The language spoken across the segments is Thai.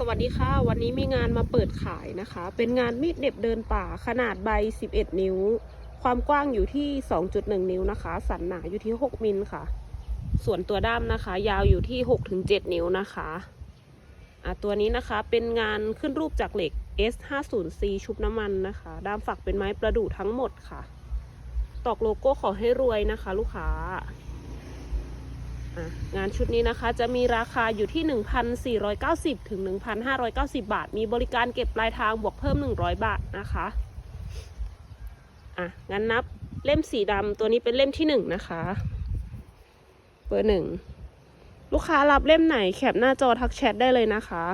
สวัสดีค่ะ วันนี้มีงานมาเปิดขายนะคะ เป็นงานมีดเหน็บเดินป่าขนาดใบ 11 นิ้ว ความกว้างอยู่ที่ 2.1 นิ้วนะคะ สันหนาอยู่ที่ 6 มิลค่ะ ส่วนตัวด้ามนะคะ ยาวอยู่ที่ 6-7 นิ้วนะคะอะตัวนี้นะคะเป็นงานขึ้นรูปจากเหล็ก S50C ชุบน้ำมันนะคะ ด้ามฝักเป็นไม้ประดู่ทั้งหมดค่ะ ตอกโลโก้ขอให้รวยนะคะ ลูกค้า งานชุดนี้นะคะจะมีราคาอยู่ที่ 1,490 ถึง 1,590 บาท มีบริการเก็บปลายทางบวกเพิ่ม 100 บาทนะคะอะงั้นนับเล่มสีดำตัวนี้เป็นเล่มที่ 1 นะคะ เบอร์หนึ่งลูกค้ารับเล่มไหนแคปหน้าจอทักแชทได้เลยนะคะ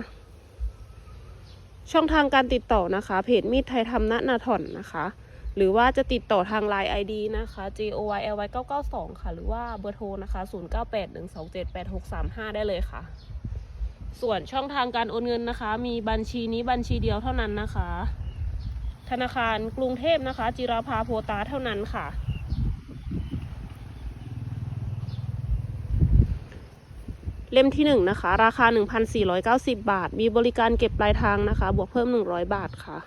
ช่องทางการติดต่อนะคะ เพจมีดไทยทำณนาถอนนะคะ หรือว่าจะติดต่อทาง Line ID นะคะ J O Y L Y 992 ค่ะ หรือว่าเบอร์โทรนะคะ 0981278635 ได้เลยค่ะ ส่วนช่องทางการโอนเงินนะคะ มีบัญชีนี้บัญชีเดียวเท่านั้นนะคะ ธนาคารกรุงเทพนะคะ จิราภาโพตาเท่านั้นค่ะเล่มที่หนึ่งนะคะ ราคา 1,490 บาท มีบริการเก็บปลายทางนะคะ บวกเพิ่ม 100 บาทค่ะ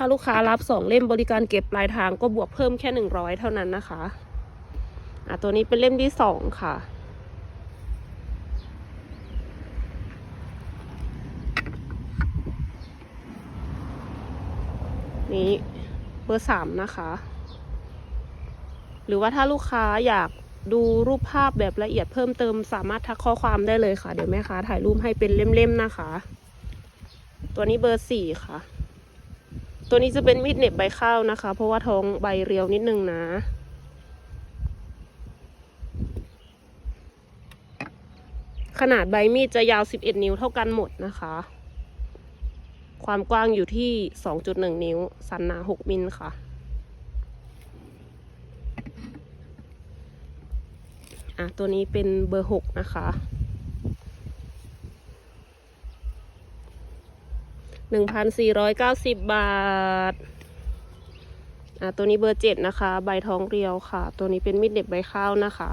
ถ้าลูกค้ารับสองเล่มบริการเก็บปลายทางก็บวกเพิ่มแค่หนึ่งร้อยเท่านั้นนะคะ อะตัวนี้เป็นเล่มที่สองค่ะ นี้เบอร์สามนะคะ หรือว่าถ้าลูกค้าอยากดูรูปภาพแบบละเอียดเพิ่มเติมสามารถทักข้อความได้เลยค่ะ เดี๋ยวแม่ค้าถ่ายรูปให้เป็นเล่มๆนะคะ ตัวนี้เบอร์สี่ค่ะ ตัวนี้จะเป็นมีดเน็บใบข้าวนะคะ เพราะว่าท้องใบเรียวนิดนึงนะขนาดใบมีดจะยาว 11 นิ้วเท่ากันหมดนะคะ ความกว้างอยู่ที่ 2.1 นิ้ว สันหนา 6 มิลค่ะ อะ ตัวนี้เป็นเบอร์ 6 นะคะ หนึ่งพันสี่ร้อยเก้าสิบบาท อะตัวนี้เบอร์เจ็ดนะคะ ใบทองเรียวค่ะ ตัวนี้เป็นมีดเหน็บใบข้าวนะคะ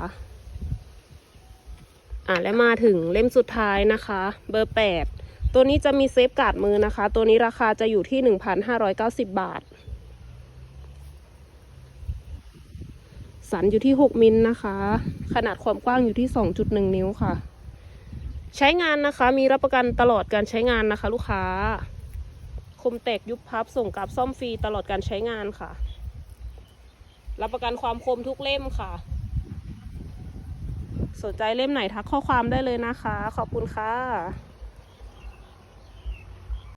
อะและมาถึงเล่มสุดท้ายนะคะ เบอร์แปดตัวนี้จะมีเซฟการ์ดมือนะคะ ตัวนี้ราคาจะอยู่ที่หนึ่งพันห้าร้อยเก้าสิบบาท สันอยู่ที่หกมิลนะคะ ขนาดความกว้างอยู่ที่สองจุดหนึ่งนิ้วค่ะ ใช้งานนะคะมีรับประกันตลอดการใช้งานนะคะ ลูกค้า มแตกยุบพับส่งกลับซ่อมฟรีตลอดการใช้งานค่ะ รับประกันความคมทุกเล่มค่ะ สนใจเล่มไหนทักข้อความได้เลยนะคะ ขอบคุณค่ะ